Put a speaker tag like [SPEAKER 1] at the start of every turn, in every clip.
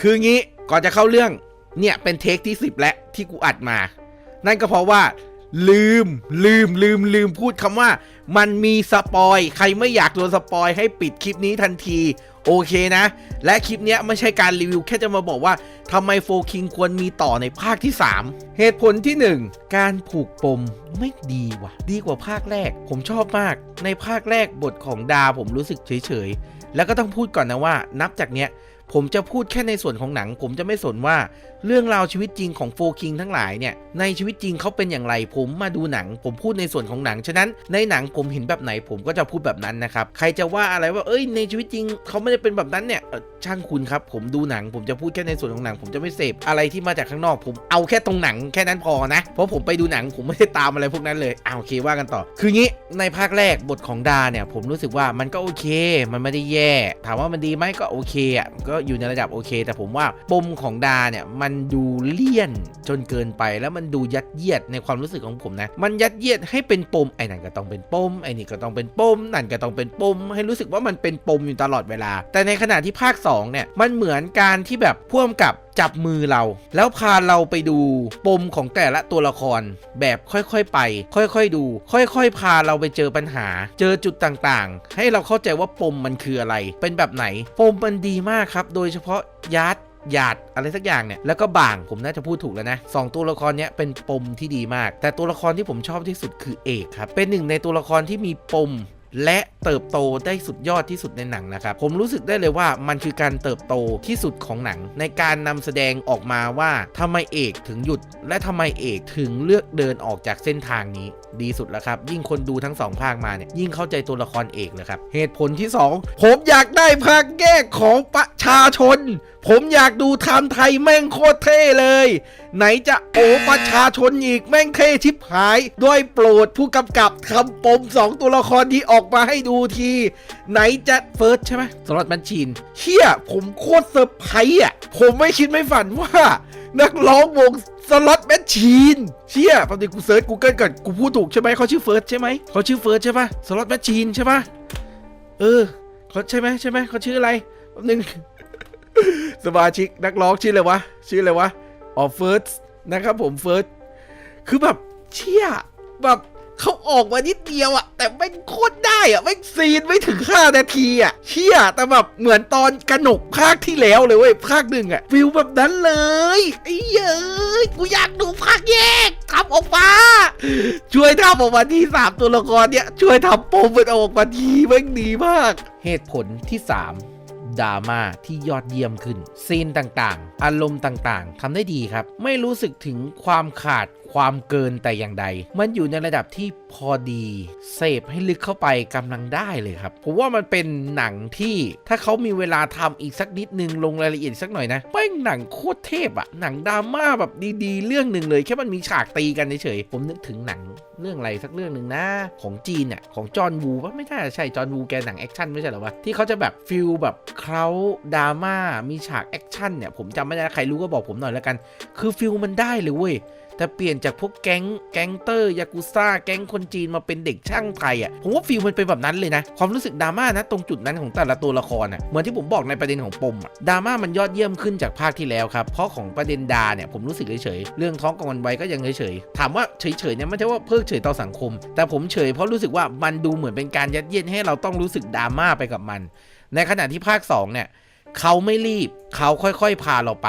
[SPEAKER 1] คืองี้ก่อนจะเข้าเรื่องเนี่ยเป็นเทคที่ 10 แล้วที่กูอัดมา นั่นก็เพราะว่า ลืมลืมลืมลืมพูดคำว่า มันมีสปอย ใครไม่อยากโดนสปอยให้ปิดคลิปนี้ทันที โอเคนะ และคลิปเนี้ยไม่ใช่การรีวิว แค่จะมาบอกว่าทำไมโฟคิงควรมีต่อในภาคที่ 3 เหตุผลที่ 1 การผูกปมไม่ดีว่ะ ดีกว่าภาคแรก ผมชอบมาก ในภาคแรกบทของดาผมรู้สึกเฉยๆ แล้วก็ต้องพูดก่อนนะว่า นับจากเนี้ย ผมจะพูดแค่ในส่วนของหนัง ผมจะไม่สนว่าเรื่องราวชีวิตจริงของโฟคิงทั้งหลายเนี่ยในชีวิตจริงเขาเป็นอย่างไรผมมาดูหนัง ผมพูดในส่วนของหนังฉะนั้นในหนังผมเห็นแบบไหนผมก็จะพูดแบบนั้นนะครับใครจะว่าอะไรว่าเอ้ยในชีวิตจริงเขาไม่ได้เป็นแบบนั้นเนี่ยช่างคุณครับผมดูหนัง ผมจะพูดแค่ในส่วนของหนัง ผมจะไม่เสพอะไรที่มาจากข้างนอก ผมเอาแค่ตรงหนังแค่นั้นพอนะเพราะผมไปดูหนังผมไม่ได้ตามอะไรพวกนั้นเลยอ่าโอเคว่ากันต่อ คืองี้ในภาคแรกบทของดาเนี่ยผมรู้สึกว่ามันก็โอเค มันไม่ได้แย่ ถามว่ามันดีไหมก็โอเคอะก็อยู่ในระดับโอเค แต่ผมว่าปมของดาเนี่ยมัันดูเลี่ยนจนเกินไปแล้วมันดูยัดเยียดในความรู้สึกของผมนะ มันยัดเยียดให้เป็นปมไอ้นั่นก็ต้องเป็นปมไอ้นี่ก็ต้องเป็นปมนั่นก็ต้องเป็นปม ให้รู้สึกว่ามันเป็นปมอยู่ตลอดเวลา แต่ในขณะที่ภาค2เนี่ยมันเหมือนการที่แบบพ่วงกับจับมือเรา แล้วพาเราไปดูปมของแต่ละตัวละคร แบบค่อยๆไป ค่อยๆดู ค่อยๆ พาเราไปเจอปัญหา เจอจุดต่างๆ ให้เราเข้าใจว่าปมมันคืออะไร เป็นแบบไหน ปมมันดีมากครับ โดยเฉพาะยัด หยาดอะไรสักอย่างเนี่ยแล้วก็บ่างผมน่าจะพูดถูกแล้วนะสองตัวละครเนี้ยเป็นปมที่ดีมาก แต่ตัวละครที่ผมชอบที่สุดคือเอกครับเป็นหนึ่งในตัวละครที่มีปม และเติบโตได้สุดยอดที่สุดในหนังนะครับ ผมรู้สึกได้เลยว่ามันคือการเติบโตที่สุดของหนัง ในการนำแสดงออกมาว่าทำไมเอกถึงหยุด และทำไมเอกถึงเลือกเดินออกจากเส้นทางนี้ดีสุดแล้วครับ ยิ่งคนดูทั้งสองภาคมาเนี่ยยิ่งเข้าใจตัวละครเอกเลยครับ เหตุผลที่ 2 ผมอยากได้ภาคแยกของประชาชน ผมอยากดูไทม์ไทยแม่งโคตรเท่เลย ไหนจะโอประชาชนอีกแม่งเท่ชิบหาย ด้วยโปรดผู้กำกับทำปมสองตัวละครที่ออกมาให้ดูที ไหนจะเฟิร์สใช่ไหมสล็อตมันชีนเชี่ยผมโคตรเซอร์ไพรส์อะ ผมไม่คิดไม่ฝันว่า นักร้องวงสล็อตแมชชีนเชี่ยปกติกูเซิร์ชกูเกิลก่อนกูพูดถูกใช่ไหมเขาชื่อเฟิร์สใช่ไหมเขาชื่อเฟิร์สใช่ปะสล็อตแมชชีนใช่ปะเออเขาใช่ไหมใช่ไหมเขาชื่ออะไรแป๊บนึงสมาชิกนักร้องชื่ออะไรวะชื่ออะไรวะอ๋อเฟิร์สนะครับผมเฟิร์สคือแบบเชี่ยแบบ เขาออกมานิดเดียวอะแต่ไม่โคตรได้อะไม่ซีนไม่ถึง5นาทีอะเชี่ยแต่แบบเหมือนตอนกระหนกภาคที่แล้วเลยเว้ยภาคหนึ่งอะฟิลแบบนั้นเลยไอ้เย้ยกูอยากดูภาคแยกทำออกมาช่วยทำออกมาที่สามตัวละครเนี่ยช่วยทำปมมันออกมาทีแม่งดีมาก เหตุผลที่3ดราม่าที่ยอดเยี่ยมขึ้น ซีนต่างๆ อารมณ์ต่างๆทำได้ดีครับ ไม่รู้สึกถึงความขาด ความเกินแต่อย่างใด มันอยู่ในระดับที่พอดีเสพให้ลึกเข้าไปกำลังได้เลยครับ ผมว่ามันเป็นหนังที่ถ้าเขามีเวลาทำอีกสักนิดนึงลงรายละเอียดสักหน่อยนะเป็นหนังโคตรเทพอะหนังดราม่าแบบดีๆ เรื่องหนึ่งเลยแค่มันมีฉากตีกันเฉยๆผมนึกถึงหนังเรื่องอะไรสักเรื่องหนึ่งนะของจีนอะของจอห์นวูปะไม่ใช่ใช่จอห์นวูแกหนังแอคชั่นไม่ใช่หรอวะที่เขาจะแบบฟิลแบบเคล้าดราม่ามีฉากแอคชั่นเนี่ยผมจำไม่ได้ใครรู้ก็บอกผมหน่อยแล้วกัน คือฟิลมันได้เลยเว้ย แต่เปลี่ยนจากพวกแก๊งแก๊งเตอร์ยากุซ่าแก๊งคนจีนมาเป็นเด็กช่างไทยอะผมว่าฟิลมันเป็นแบบนั้นเลยนะ ความรู้สึกดราม่านะตรงจุดนั้นของแต่ละตัวละครอะเหมือนที่ผมบอกในประเด็นของปมอะดราม่ามันยอดเยี่ยมขึ้นจากภาคที่แล้วครับเพราะของประเด็นดาเนี่ยผมรู้สึกเฉยๆเรื่องท้องกับวันไว้ก็ยังเฉยๆถามว่าเฉยๆเนี่ยไม่ใช่ว่าเพิกเฉยต่อสังคม แต่ผมเฉยเพราะรู้สึกว่ามันดูเหมือนเป็นการยัดเยียดให้เราต้องรู้สึกดราม่าไปกับมัน ในขณะที่ภาคสองเนี่ยเขาไม่รีบเขาค่อยๆพาเราไป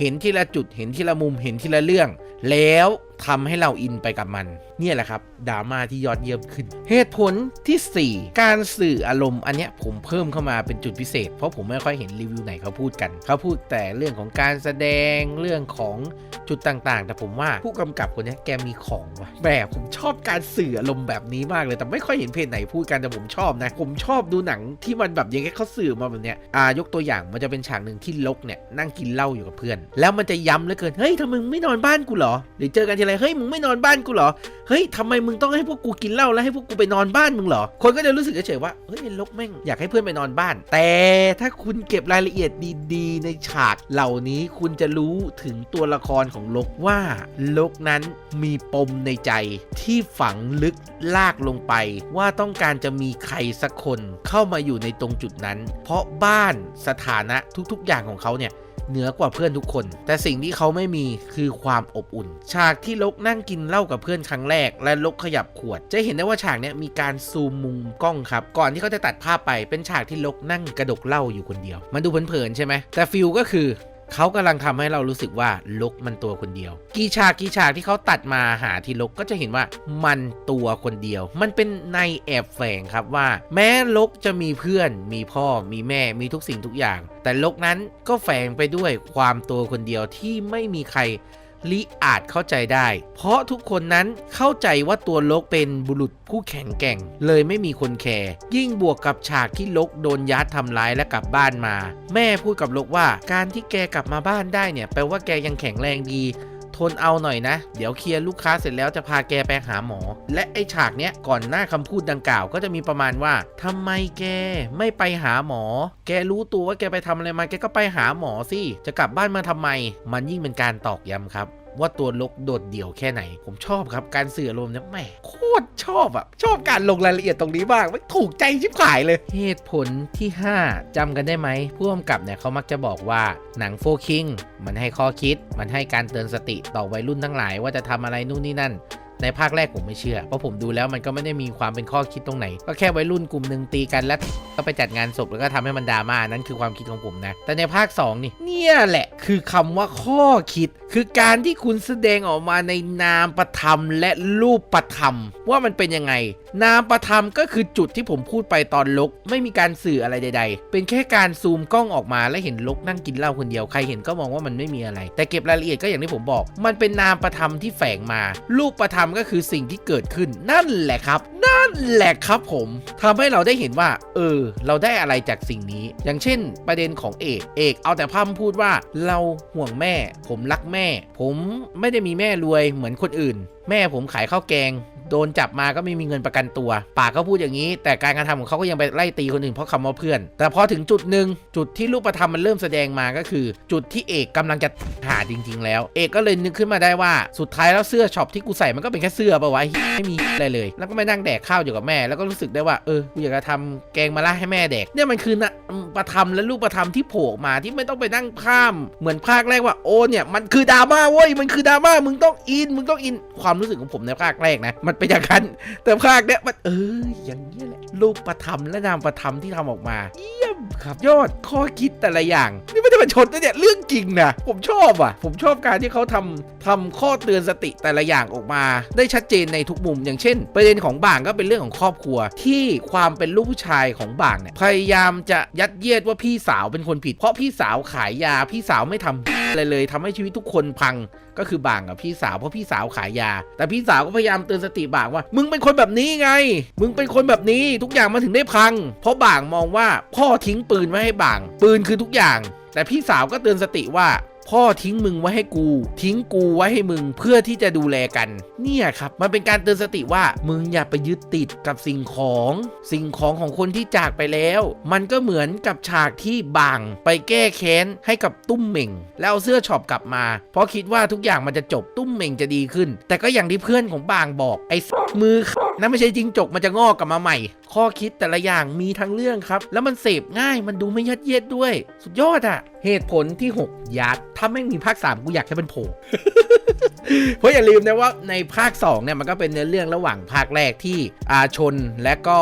[SPEAKER 1] เห็นทีละจุดเห็นทีละมุมเห็นทีละเรื่อง แล้วทำให้เราอินไปกับมัน เนี่ยแหละครับดราม่าที่ยอดเยี่ยมขึ้น เหตุผลทีสี่ 4 การสื่ออารมณ์อันเนี้ยผมเพิ่มเข้ามาเป็นจุดพิเศษ เพราะผมไม่ค่อยเห็นรีวิวไหนเขาพูดกัน เขาพูดแต่เรื่องของการแสดงเรื่องของจุดต่างๆ แต่ผมว่าผู้กำกับคนนี้แกมีของว่ะแบบผมชอบการสื่ออารมณ์แบบนี้มากเลยแต่ไม่ค่อยเห็นเพจไหนพูดกันแต่ผมชอบนะ ผมชอบดูหนังที่มันแบบอยังไงเขาสื่อมาแบบเนี้ยอ่ายกตัวอย่างมันจะเป็นฉากหนึ่งที่ลกเนี่ยนั่งกินเหล้าอยู่กับเพื่อน แล้วมันจะย้ำเหลือเกินเฮ้ยทำไมมึงไม่นอนบ้านกูเหรอหรือเจอกันทีไรเฮ้ยมึงไม่นอนบ้านกูเหรอเฮ้ยทำไมมึงต้องให้พวกกูกินเหล้าแล้วให้พวกกูไปนอนบ้านมึงเหรอ คนก็จะรู้สึกเฉยๆว่าเฮ้ยลกแม่งอยากให้เพื่อนไปนอนบ้าน แต่ถ้าคุณเก็บรายละเอียดดีๆ ในฉากเหล่านี้คุณจะรู้ถึงตัวละครของลกว่าลกนั้นมีปมในใจที่ฝังลึกลากลงไป ว่าต้องการจะมีใครสักคนเข้ามาอยู่ในตรงจุดนั้น เพราะบ้านสถานะทุกๆอย่างของเขาเนี่ย เหนือกว่าเพื่อนทุกคน แต่สิ่งที่เขาไม่มีคือความอบอุ่น ฉากที่ลกนั่งกินเหล้ากับเพื่อนครั้งแรก และลกขยับขวด จะเห็นได้ว่าฉากนี้มีการซูมมุมกล้องครับ ก่อนที่เขาจะตัดภาพไปเป็นฉากที่ลกนั่งกระดกเหล้าอยู่คนเดียว มันดูเพลินๆใช่ไหมแต่ฟิลก็คือ เขากำลังทำให้เรารู้สึกว่าลกมันตัวคนเดียว กี่ฉากกี่ฉากที่เขาตัดมาหาที่ลกก็จะเห็นว่ามันตัวคนเดียว มันเป็นในแอบแฝงครับว่า แม้ลกจะมีเพื่อน มีพ่อมีแม่มีทุกสิ่งทุกอย่าง แต่ลกนั้นก็แฝงไปด้วยความตัวคนเดียวที่ไม่มีใคร ลิอาจเข้าใจได้ เพราะทุกคนนั้นเข้าใจว่าตัวลกเป็นบุรุษผู้แข็งแกร่ง เลยไม่มีคนแคร์ยิ่งบวกกับฉากที่ลกโดนยัดทำร้ายและกลับบ้านมา แม่พูดกับลกว่าการที่แกกลับมาบ้านได้เนี่ยแปลว่าแกยังแข็งแรงดี ทนเอาหน่อยนะ เดี๋ยวเคลียร์ลูกค้าเสร็จแล้วจะพาแกไปหาหมอ และไอฉากเนี้ยก่อนหน้าคำพูดดังกล่าวก็จะมีประมาณว่าทำไมแกไม่ไปหาหมอ แกรู้ตัวว่าแกไปทำอะไรมาแกก็ไปหาหมอสิจะกลับบ้านมาทำไม มันยิ่งเป็นการตอกย้ำครับ ว่าตัวลกโดดเดี่ยวแค่ไหน ผมชอบครับการสื่ออารมณ์เนี่ยแหมโคตรชอบอะชอบการลงรายละเอียดตรงนี้มากไม่ถูกใจชิบหายเลย เหตุผลที่ 5จำกันได้ไหมผู้กำกับเนี่ยเขามักจะบอกว่าหนังโฟคิงมันให้ข้อคิด มันให้การเตือนสติต่อวัยรุ่นทั้งหลายว่าจะทำอะไรนู่นนี่นั่น ในภาคแรกผมไม่เชื่อ เพราะผมดูแล้วมันก็ไม่ได้มีความเป็นข้อคิดตรงไหน ก็แค่วัยรุ่นกลุ่มหนึ่งตีกันแล้วก็ไปจัดงานศพแล้วก็ทำให้มันดราม่านั่นคือความคิดของผมนะ แต่ในภาค 2 นี่เนี่ยแหละคือคำว่าข้อคิด คือการที่คุณแสดงออกมาในนามประธรรมและรูปประธรรม ว่ามันเป็นยังไง นามประธรรมก็คือจุดที่ผมพูดไปตอนลก ไม่มีการสื่ออะไรใด ๆ เป็นแค่การซูมกล้องออกมาและเห็นลกนั่งกินเหล้าคนเดียวใครเห็นก็มองว่ามันไม่มีอะไร แต่เก็บรายละเอียดก็อย่างที่ผมบอก มันเป็นนามประธรรมที่แฝงมา รูปประธรรมก็คือสิ่งที่เกิดขึ้นนั่นแหละครับ นั่นแหละครับผมทำให้เราได้เห็นว่า เออ เราได้อะไรจากสิ่งนี้ อย่างเช่น ประเด็นของเอกเอก เอาแต่พร่ำพูดว่าเราห่วงแม่ ผมรักแม่ ผมไม่ได้มีแม่รวยเหมือนคนอื่น แม่ผมขายข้าวแกง โดนจับมาก็ไม่มีเงินประกันตัว ปากเขาพูดอย่างนี้ แต่การกระทำของเขาก็ยังไปไล่ตีคนอื่นเพราะคำว่าเพื่อน แต่พอถึงจุดหนึ่งจุดที่รูปธรรมมันเริ่มแสดงมาก็คือ จุดที่เอกกำลังจะหาจริง ๆ แล้ว เอกก็เลยนึกขึ้นมาได้ว่าสุดท้ายแล้วเสื้อช็อปที่กูใส่มันก็เป็นแค่เสื้อปะวะเหี้ยไม่มีอะไรเลย แล้วก็ไปนั่งแดกข้าวอยู่กับแม่ แล้วก็รู้สึกได้ว่าเออกูอยากจะทำแกงมาล่าให้แม่แดกเนี่ยมันคือนะประธรรมและรูปประธรรมที่โผล่มาที่ไม่ต้องไปนั่งข้าม เหมือนภาคแรกว่าโอ้เนี่ยมันคือดราม่าเว้ยมันคือดราม่ามึงต้องอินมึงต้องอินความรู้สึกของผมในภาคแรกนะมันเป็นอย่างนั้นแต่ภาคเนี้ยมันเอออย่างนี้แหละรูปประธรรมและนามประธรรมที่ทำออกมา เยี่ยมครับยอดข้อคิดแต่ละอย่าง นี่ไม่ได้มาชนนะเนี่ยเรื่องจริงนะผมชอบอะ ผมชอบการที่เขาทำทำข้อเตือนสติแต่ละอย่างออกมา ได้ชัดเจนในทุกมุม อย่างเช่น ประเด็นของบ่างก็เป็นเรื่องของครอบครัว ที่ความเป็นลูกผู้ชายของบ่างเนี่ยพยายามจะยัดเยียดว่าพี่สาวเป็นคนผิด เพราะพี่สาวขายยาพี่สาวไม่ทำอะไรเลยทำให้ชีวิตทุกคนพัง ก็คือบ่างกับพี่สาวเพราะพี่สาวขายยา แต่พี่สาวก็พยายามเตือนสติบ่างว่า มึงเป็นคนแบบนี้ไง มึงเป็นคนแบบนี้ทุกอย่างมันถึงได้พัง เพราะบ่างมองว่าพ่อทิ้งปืนไว้ให้บ่าง ปืนคือทุกอย่าง แต่พี่สาวก็เตือนสติว่า พ่อทิ้งมึงไว้ให้กู ทิ้งกูไว้ให้มึงเพื่อที่จะดูแลกัน เนี่ยครับ มันเป็นการเตือนสติว่ามึงอย่าไปยึดติดกับสิ่งของ สิ่งของของคนที่จากไปแล้ว มันก็เหมือนกับฉากที่บางไปแก้แค้นให้กับตุ้มเหม่ง แล้วเอาเสื้อช็อปกลับมา เพราะคิดว่าทุกอย่างมันจะจบตุ้มเหม่งจะดีขึ้น แต่ก็อย่างที่เพื่อนของบางบอกไอ้มือ นั่นไม่ใช่จิงจกมันจะงอกกลับมาใหม่ ข้อคิดแต่ละอย่างมีทั้งเรื่องครับ แล้วมันเสพง่ายมันดูไม่ยัดเยียดด้วย สุดยอดอะเหตุผลที่ 6 ยัดถ้าไม่มีภาค 3 กูอยากให้มันโผล่เพราะอย่าลืมนะว่าในภาค2เนี่ยมันก็เป็นเนื้อเรื่องระหว่างภาคแรกที่อาชนและก็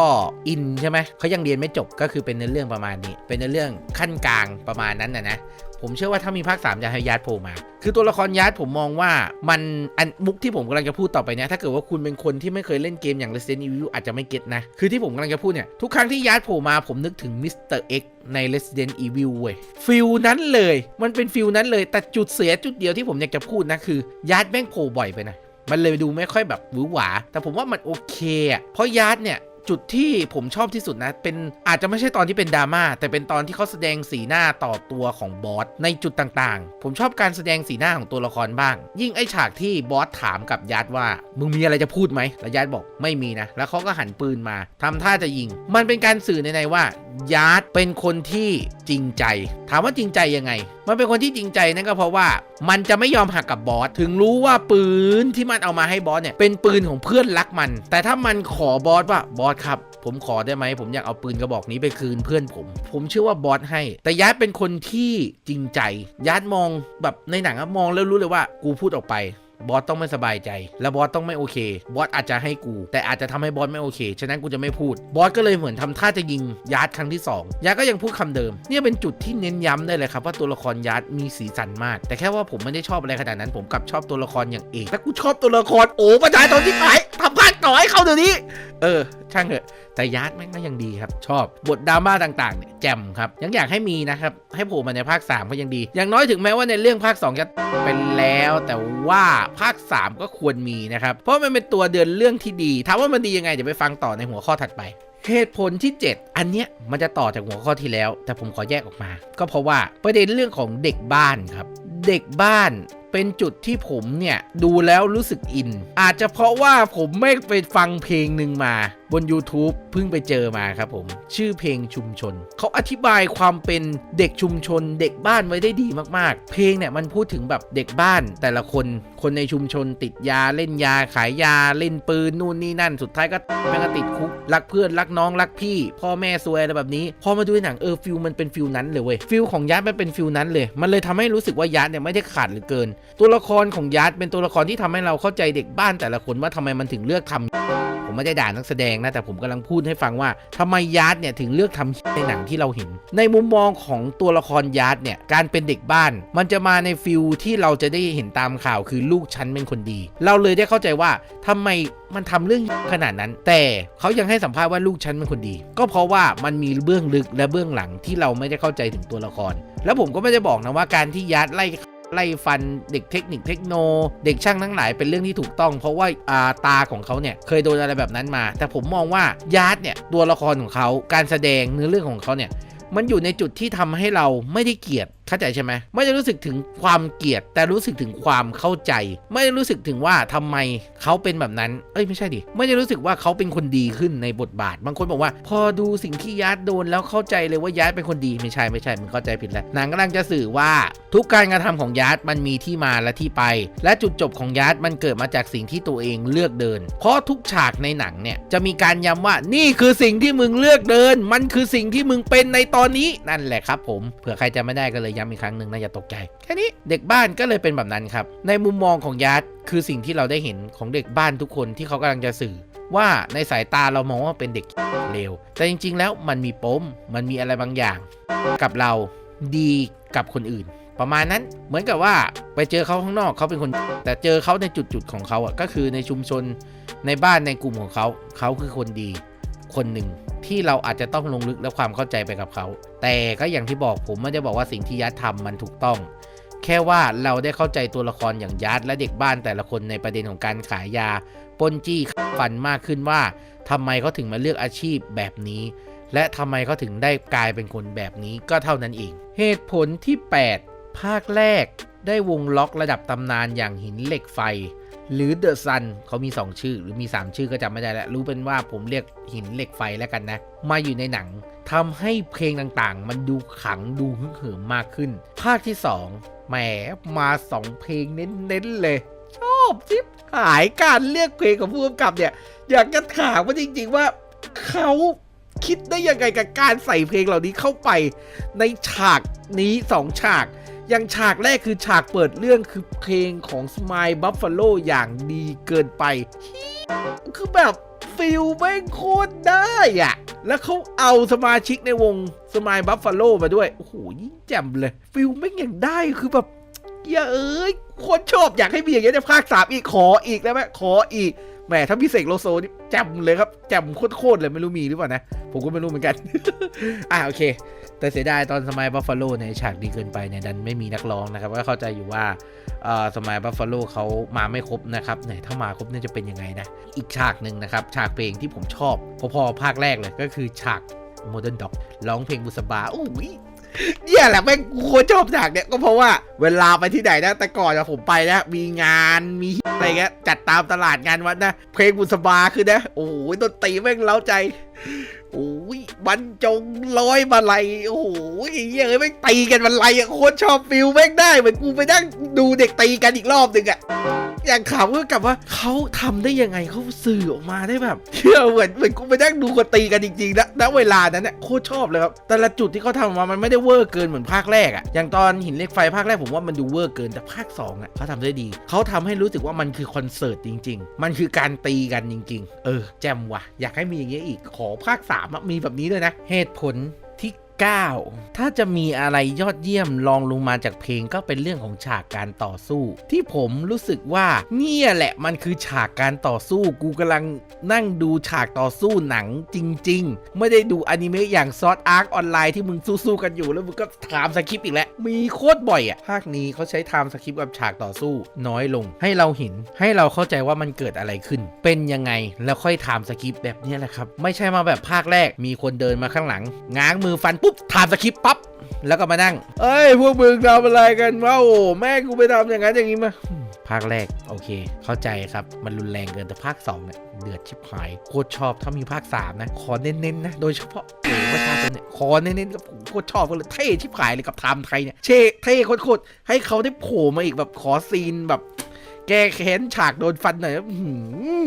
[SPEAKER 1] อินใช่ไหมเขายังเรียนไม่จบก็คือเป็นเนื้อเรื่องประมาณนี้ เป็นเนื้อเรื่องขั้นกลางประมาณนั้นนะนะ ผมเชื่อว่าถ้ามีภาค 3 จะให้ยัดโผล่มา คือตัวละครยัดผมมองว่ามันอันมุกที่ผมกำลังจะพูดต่อไปเนี่ยถ้าเกิดว่าคุณเป็นคนที่ไม่เคยเล่นเกมอย่าง Resident Evil อาจจะไม่เก็ตนะ คือที่ผมกำลังจะพูดเนี่ย ทุกครั้งที่ยัดโผล่มาผมนึกถึง Mr. X ใน Resident Evil เว้ยฟิลนั้นเลย มันเป็นฟิลนั้นเลย แต่จุดเสียจุดเดียวที่ผมอยากจะพูดนะคือยัดแม่งโผล่บ่อยไปนะมันเลยดูไม่ค่อยแบบหวือหวา แต่ผมว่ามันโอเคอะเพราะยัดเนี่ย จุดที่ผมชอบที่สุดนะ เป็นอาจจะไม่ใช่ตอนที่เป็นดราม่าแต่เป็นตอนที่เขาแสดงสีหน้าต่อตัวของบอสในจุดต่างๆ ผมชอบการแสดงสีหน้าของตัวละครบ้าง ยิ่งไอฉากที่บอสถามกับยัดว่า มึงมีอะไรจะพูดไหมแล้วยัดบอกไม่มีนะ แล้วเขาก็หันปืนมาทำท่าจะยิง มันเป็นการสื่อในในว่ายาร์ดเป็นคนที่จริงใจ ถามว่าจริงใจยังไง มันเป็นคนที่จริงใจนั่นก็เพราะว่ามันจะไม่ยอมหักกับบอสถึงรู้ว่าปืนที่มันเอามาให้บอสเนี่ยเป็นปืนของเพื่อนรักมัน แต่ถ้ามันขอบอสว่าบอสครับผมขอได้ไหมผมอยากเอาปืนกระบอกนี้ไปคืนเพื่อนผม ผมเชื่อว่าบอสให้ แต่ยัดเป็นคนที่จริงใจยัดมองแบบในหนังอะมองแล้วรู้เลยว่ากูพูดออกไป บอสต้องไม่สบายใจ และบอสต้องไม่โอเค บอสอาจจะให้กู แต่อาจจะทำให้บอสไม่โอเค ฉะนั้นกูจะไม่พูด บอสก็เลยเหมือนทำท่าจะยิงยาร์ดครั้งที่สองยัดก็ยังพูดคำเดิม เนี่ยเป็นจุดที่เน้นย้ำได้เลยครับว่าตัวละครยาร์ดมีสีสันมาก แต่แค่ว่าผมไม่ได้ชอบอะไรขนาดนั้น ผมกลับชอบตัวละครอย่างเอกแต่กูชอบตัวละครโอ้ประชาชนที่ไหนทำภาค ต่อให้เขาเดี๋ยวนี้ เออ ช่างเถอะแต่ยัดแม่งก็ยังดีครับ ชอบบทดราม่าต่างๆเนี่ยแจ่มครับ ยังอยากให้มีนะครับ ให้โผล่มาในภาค 3 ก็ยังดี อย่างน้อยถึงแม้ว่าในเรื่องภาค 2 จะเป็นแล้ว แต่ว่าภาค 3 ก็ควรมีนะครับ เพราะมันเป็นตัวเดินเรื่องที่ดีถามว่ามันดียังไง เดี๋ยวไปฟังต่อในหัวข้อถัดไปเหตุผลที่ 7 อันเนี้ยมันจะต่อจากหัวข้อที่แล้ว แต่ผมขอแยกออกมา ก็เพราะว่าประเด็นเรื่องของเด็กบ้านครับ เด็กบ้านเป็นจุดที่ผมเนี่ยดูแล้วรู้สึกอิน อาจจะเพราะว่าผมไม่ไปฟังเพลงหนึ่งมาบน YouTube เพิ่งไปเจอมาครับผม ชื่อเพลงชุมชน เขาอธิบายความเป็นเด็กชุมชน เด็กบ้านไว้ได้ดีมากๆ เพลงเนี่ยมันพูดถึงแบบเด็กบ้าน แต่ละคนคนในชุมชนติดยาเล่นยาขายยาเล่นปืนนู่นนี่นั่น สุดท้ายก็แม่งก็ติดคุกรักเพื่อนรักน้องรักพี่ พ่อแม่ซวยอะไรแบบนี้พอมาดูในหนังเออฟิลมันเป็นฟิลนั้นเลยเว้ยฟิลของยัดมันเป็นฟิลนั้นเลย มันเลยทำให้รู้สึกว่ายัดเนี่ยไม่ได้ขาดหรือเกินตัวละครของยัดเป็นตัวละครที่ทำให้เราเข้าใจเด็กบ้านแต่ละคนว่าทำไมมันถึงเลือกทำผมไม่ได้ด่านักแสดงนะ แต่ผมกำลังพูดให้ฟังว่าทำไมยาร์ดเนี่ยถึงเลือกทำในหนังที่เราเห็น ในมุมมองของตัวละครยาร์ดเนี่ยการเป็นเด็กบ้าน มันจะมาในฟิลที่เราจะได้เห็นตามข่าวคือลูกฉันเป็นคนดี เราเลยได้เข้าใจว่าทำไมมันทำเรื่องขนาดนั้น แต่เขายังให้สัมภาษณ์ว่าลูกฉันเป็นคนดี ก็เพราะว่ามันมีเบื้องลึกและเบื้องหลังที่เราไม่ได้เข้าใจถึงตัวละคร แล้วผมก็ไม่ได้บอกนะว่าการที่ยาร์ดไล่ ไล่ฟันเด็กเทคนิคเทคโน เด็กช่างทั้งหลายเป็นเรื่องที่ถูกต้อง เพราะว่าอาตาของเขาเนี่ยเคยโดนอะไรแบบนั้นมา แต่ผมมองว่ายาร์ดเนี่ยตัวละครของเขาการแสดงเนื้อเรื่องของเขาเนี่ยมันอยู่ในจุดที่ทำให้เราไม่ได้เกลียด เข้าใจใช่ไหมไม่ได้รู้สึกถึงความเกลียด แต่รู้สึกถึงความเข้าใจ ไม่ได้รู้สึกถึงว่าทำไมเขาเป็นแบบนั้น เอ้ยไม่ใช่ดิไม่ได้รู้สึกว่าเขาเป็นคนดีขึ้นในบทบาท บางคนบอกว่า พอดูสิ่งที่ยัดโดนแล้วเข้าใจเลยว่ายัดเป็นคนดีไม่ใช่ไม่ใช่มึงเข้าใจผิดแล้วหนังกำลังจะสื่อว่าทุกการกระทำของยัดมันมีที่มาและที่ไป และจุดจบของยัดมันเกิดมาจากสิ่งที่ตัวเองเลือกเดิน เพราะทุกฉากในหนังเนี่ยจะมีการย้ำว่านี่คือสิ่งที่มึงเลือกเดิน มันคือสิ่งที่มึงเป็นในตอนนี้นั่นแหละครับ ผมเผื่อใครจะไม่ได้ก็เลยย้ำอีกครั้งหนึ่งนะอย่าตกใจ แค่นี้เด็กบ้านก็เลยเป็นแบบนั้นครับ ในมุมมองของยัดคือสิ่งที่เราได้เห็นของเด็กบ้านทุกคนที่เขากำลังจะสื่อ ว่าในสายตาเรามองว่าเป็นเด็กเลวแต่จริง ๆ แล้วมันมีปมมันมีอะไรบางอย่าง กับเราดีกับคนอื่น ประมาณนั้นเหมือนกับว่าไปเจอเขาข้างนอกเขาเป็นคน แต่เจอเขาในจุดๆของเขาอะก็คือในชุมชนในบ้านในกลุ่มของเขาเขาคือคนดี คนหนึ่งที่เราอาจจะต้องลงลึกและความเข้าใจไปกับเขา แต่ก็อย่างที่บอกผมไม่ได้บอกว่าสิ่งที่ยัดทำมันถูกต้อง แค่ว่าเราได้เข้าใจตัวละครอย่างยัดและเด็กบ้านแต่ละคนในประเด็นของการขายยาปนจี้ฟันมากขึ้นว่าทำไมเขาถึงมาเลือกอาชีพแบบนี้ และทำไมเขาถึงได้กลายเป็นคนแบบนี้ก็เท่านั้นเอง เหตุผลที่ 8 ภาคแรก ได้วงล็อกระดับตำนานอย่างหินเหล็กไฟ หรือเดอะซันเขามี 2 ชื่อ หรือมี 3 ชื่อก็จำไม่ได้แล้ว รู้เป็นว่าผมเรียกหินเหล็กไฟแล้วกันนะ มาอยู่ในหนังทำให้เพลงต่างๆ มันดูขังดูฮึกเหิมมากขึ้น ภาคที่ 2 แหมมา 2 เพลงเน้นๆเลย ชอบจิบหายการเลือกเพลงของผู้กำกับเนี่ย อยากจะถามว่าจริง ๆ ว่าเขาคิดได้ยังไงกับการใส่เพลงเหล่านี้เข้าไปในฉากนี้ 2 ฉาก อย่างฉากแรกคือฉากเปิดเรื่องคือเพลงของ Smile Buffalo อย่างดีเกินไป คือแบบฟิลแม่งโคตรได้อะแล้วเขาเอาสมาชิกในวง Smile Buffalo มาด้วย โอ้โหยิ่งแจ่มเลย ฟิลแม่งอย่างได้คือแบบอย่าเอ้ยคตรชอบอยากให้มีอย่างเงี้ยในภาคสามอีกขออีกได้ไหมขออีก แหมถ้าพี่เสกโลโซนี่แจ่มเลยครับแจ่มโคตรๆเลยไม่รู้มีหรือเปล่านะ ผมก็ไม่รู้เหมือนกัน อ่าโอเค แต่เสียดายตอนสมัยบัฟฟาโลในยฉากดีเกินไปเนี่ยดันไม่มีนักร้องนะครับ ก็เข้าใจอยู่ว่าเอ่อสมัยบัฟฟาโลเขามาไม่ครบนะครับไหนถ้ามาครบเนี่ยจะเป็นยังไงนะ อีกฉากหนึ่งนะครับ ฉากเพลงที่ผมชอบ พอๆภาคแรกเลยก็คือฉาก Modern Dog ร้องเพลงบุษบาอุ้ย เนี่ยแหละแม่งกูโคตรชอบฉากเนี่ยก็เพราะว่าเวลาไปที่ไหนนะแต่ก่อนอะผมไปนะมีงานมีอะไรเงี้ยจัดตามตลาดงานวัดนะ เพลงบุษบาคือนะ โอ้โหดนตรีแม่งเล้าใจ โอ้ยบรรจงร้อยมาลัยโอ้โหเหี้ยเอ้ยแม่งตีกันมันไรอะโคตรชอบฟิลแม่งได้เหมือนกูไปนั่งดูเด็กตีกันอีกรอบหนึ่งอะอย่างขำก็กลับว่าเขาทำได้ยังไงเขาสื่อออกมาได้แบบเชื่อเหมือนเหมือนกูไปนั่งดูคนตีกันจริงๆนะณเวลานั้นเนี่ยโคตรชอบเลยครับแต่ละจุดที่เขาทำมามันไม่ได้เวอร์เกินเหมือนภาคแรกอะอย่างตอนหินเล็กไฟภาคแรกผมว่ามันดูเวอร์เกินแต่ภาคสองอะเขาทำได้ดีเขาทำให้รู้สึกว่ามันคือคอนเสิร์ตจริง ๆ มันคือการตีกันจริง ๆ เออแจมว่ะอยากให้มีอย่างเงี้ยอีกขอภาคส3มอะมีแบบนี้ด้วยนะ เหตุผล 9 ถ้าจะมีอะไรยอดเยี่ยมลองลงมาจากเพลงก็เป็นเรื่องของฉากการต่อสู้ ที่ผมรู้สึกว่าเนี่ยแหละมันคือฉากการต่อสู้กูกำลังนั่งดูฉากต่อสู้หนังจริง ๆ ไม่ได้ดูอนิเมะอย่างซอสอาร์คออนไลน์ที่มึงสู้ๆกันอยู่แล้วมึงก็ถามสคริปต์อีกแล้วมีโคตรบ่อยอะภาคนี้เขาใช้ไทม์สคริปต์กับฉากต่อสู้ น้อยลง ให้เราเห็นให้เราเข้าใจว่ามันเกิดอะไรขึ้น เป็นยังไงแล้วค่อยไทม์สคริปต์แบบนี้แหละครับ ไม่ใช่มาแบบภาคแรกมีคนเดินมาข้างหลังง้างมือฟันปุ๊บไทม์สคริปต์ปั๊บแล้วก็มานั่ง เอ้ย พวกมึงทำอะไรกันวะโอ้แม่กูไปทำอย่างนั้นอย่างนี้มาอืมภาคแรก โอเค เข้าใจครับ มันรุนแรงเกินแต่ภาค2เนี่ยเดือดชิบหาย โคตรชอบถ้ามีภาค 3 นะ ขอเน้นๆนะ โดยเฉพาะเอ๋ประชาชนเนี่ยขอเน้นๆกับผมโคตรชอบกันเลยเท่ชิบหายเลยกับไทม์ไทยเนี่ยเช่เท่โคตรๆให้เขาได้โผล่มาอีกแบบขอซีนแบบแก้แค้นฉากโดนฟันหน่อยอื้อหื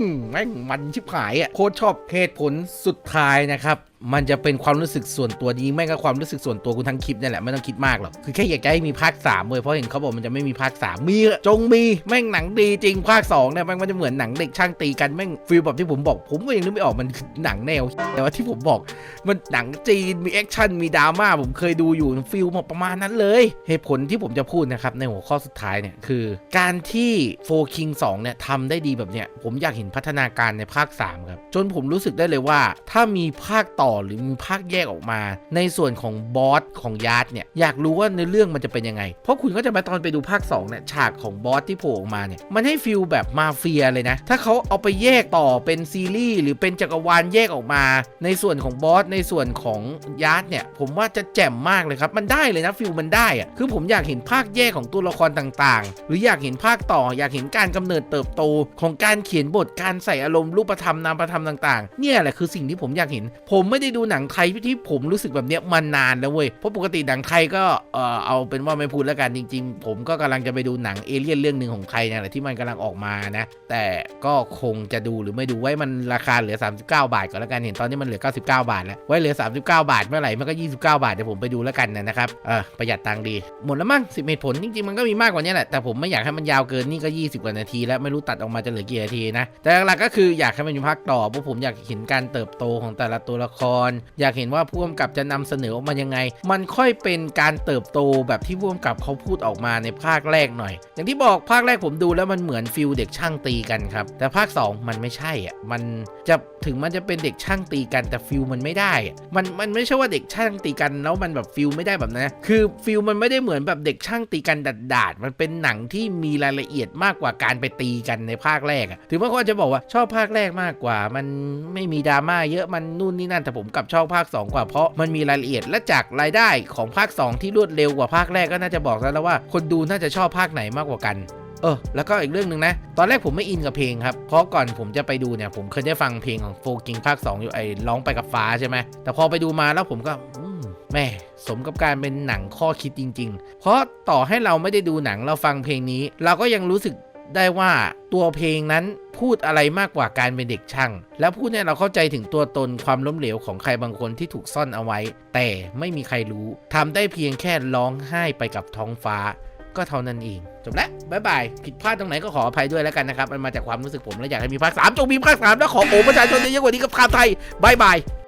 [SPEAKER 1] อแม่งมันชิบหายอะโคตรชอบเหตุผลสุดท้ายนะครับ มันจะเป็นความรู้สึกส่วนตัวนี้แม่งก็ความรู้สึกส่วนตัวคุณทั้งคลิปนี่แหละไม่ต้องคิดมากหรอกคือแค่อยากจะให้มีภาค3เว้ยเพราะเห็นเขาบอกมันจะไม่มีภาค3มีจงมีแม่งหนังดีจริงภาค2เนี่ยแม่งมันจะเหมือนหนังเด็กช่างตีกันแม่งฟีลแบบที่ผมบอก ผมก็ยังนึกไม่ออกมันหนังแนว แต่ว่าที่ผมบอก มันหนังจีนมีแอคชั่นมีดราม่าผมเคยดูอยู่ฟิลมาประมาณนั้นเลยเหตุผลที่ผมจะพูดนะครับในหัวข้อสุดท้ายเนี่ยคือการที่โฟคิง2เนี่ยทำได้ดีแบบเนี้ยผมอยากเห็นพัฒนาการในภาค3ครับจนผมรู้สึกได้เลยว่า ถ้ามีภาคต่อหรือมีภาคแยกออกมา ในส่วนของบอสของยาร์ดเนี่ยอยากรู้ว่าในเรื่องมันจะเป็นยังไง เพราะคุณก็จะมาตอนไปดูภาค2เนี่ยฉากของบอสที่โผล่ออกมาเนี่ยมันให้ฟิลแบบมาเฟียเลยนะ ถ้าเขาเอาไปแยกต่อเป็นซีรีส์หรือเป็นจักรวาลแยกออกมา ในส่วนของบอสในส่วนของยาร์ดเนี่ยผมว่าจะแจ่มมากเลยครับมันได้เลยนะฟิลมันได้อะคือผมอยากเห็นภาคแยกของตัวละครต่างๆ หรืออยากเห็นภาคต่อ อยากเห็นการกำเนิดเติบโต ของการเขียนบทการใส่อารมณ์รูปธรรมนามธรรมต่างๆ เนี่ยแหละคือสิ่งที่ผมอยากเห็น ผมไม่ได้ดูหนังไทยที่ผมรู้สึกแบบเนี้ยมานานแล้วเว้ยเพราะปกติหนังไทยก็เออเอาเป็นว่าไม่พูดแล้วกันจริง ๆ ผมก็กำลังจะไปดูหนังเอเลี่ยนเรื่องหนึ่งของใครเนี่ยแหละที่มันกำลังออกมานะ แต่ก็คงจะดูหรือไม่ดูไว้มันราคาเหลือ 39 บาทก่อนแล้วกันเห็นตอนนี้มันเหลือ 99 บาทแล้วไว้เหลือ 39 บาทเมื่อไหร่มันก็ 29 บาทเดี๋ยวผมไปดูแล้วกันนะครับเออประหยัดตังค์ดี หมดแล้วมั้งสิเหตุผลจริงๆมันก็มีมากกว่านี้แหละแต่ผมไม่อยากให้มันยาวเกินนี่ก็ 20 กว่านาที แล้วไม่รู้ตัดออกมาจะเหลือกี่นาทีนะแต่หลักๆก็คืออยากให้มันมีภาคต่อเพราะผมอยากเห็นการเติบโตของแต่ละตัวละครอยากเห็นว่าผู้กำกับจะนำเสนอออกมายังไง มันค่อยเป็นการเติบโตแบบที่ผู้กำกับเขาพูดออกมาในภาคแรกหน่อย อย่างที่บอกภาคแรกผมดูแล้วมันเหมือนฟิลเด็กช่างตีกันครับ แต่ภาค 2 มันไม่ใช่อะมันจะถึงมันจะเป็นเด็กช่างตีกันแต่ฟิลมันไม่ได้อะมันมันไม่ใช่ว่าเด็กช่างตีกันแล้วมันแบบฟิลไม่ได้แบบนั้นนะคือฟิลมันไม่ได้เหมือนแบบเด็กช่างตีกันดาดๆมันเป็นหนังที่มีรายละเอียดมากกว่าการไปตีกันในภาคแรกอะถึงบางคนจะบอกว่าชอบภาคแรกมากกว่า มันไม่มีดราม่าเยอะมันนู่นนี่นั่นแต่ผมมกับชอบภาค 2 กว่าเพราะมันมีรายละเอียดและจากรายได้ของภาค 2 ที่รวดเร็วกว่าภาคแรกก็น่าจะบอกแล้วว่า คนดูน่าจะชอบภาคไหนมากกว่ากันเออแล้วก็อีกเรื่องหนึ่งนะ ตอนแรกผมไม่อินกับเพลงครับ เพราะก่อนผมจะไปดูเนี่ย ผมเคยได้ฟังเพลงของโฟกิงภาค 2 อยู่ไอ้ร้องไปกับฟ้าใช่ไหม แต่พอไปดูมาแล้วผมก็แม่สมกับการเป็นหนังข้อคิดจริง ๆ เพราะต่อให้เราไม่ได้ดูหนังเราฟังเพลงนี้ เราก็ยังรู้สึก ได้ว่าตัวเพลงนั้นพูดอะไรมากกว่าการเป็นเด็กช่าง แล้วพูดเนี่ยเราเข้าใจถึงตัวตนความล้มเหลวของใครบางคนที่ถูกซ่อนเอาไว้ แต่ไม่มีใครรู้ทำได้เพียงแค่ร้องไห้ไปกับท้องฟ้าก็เท่านั้นเองจบแล้วบ๊ายบายผิดพลาดตรงไหนก็ขออภัยด้วยแล้วกันนะครับ มันมาจากความรู้สึกผมและอยากให้มีภาคสามจงมีภาคสามแล้วขอโอประชาชนเยอะกว่านี้กับคามไทยบายบาย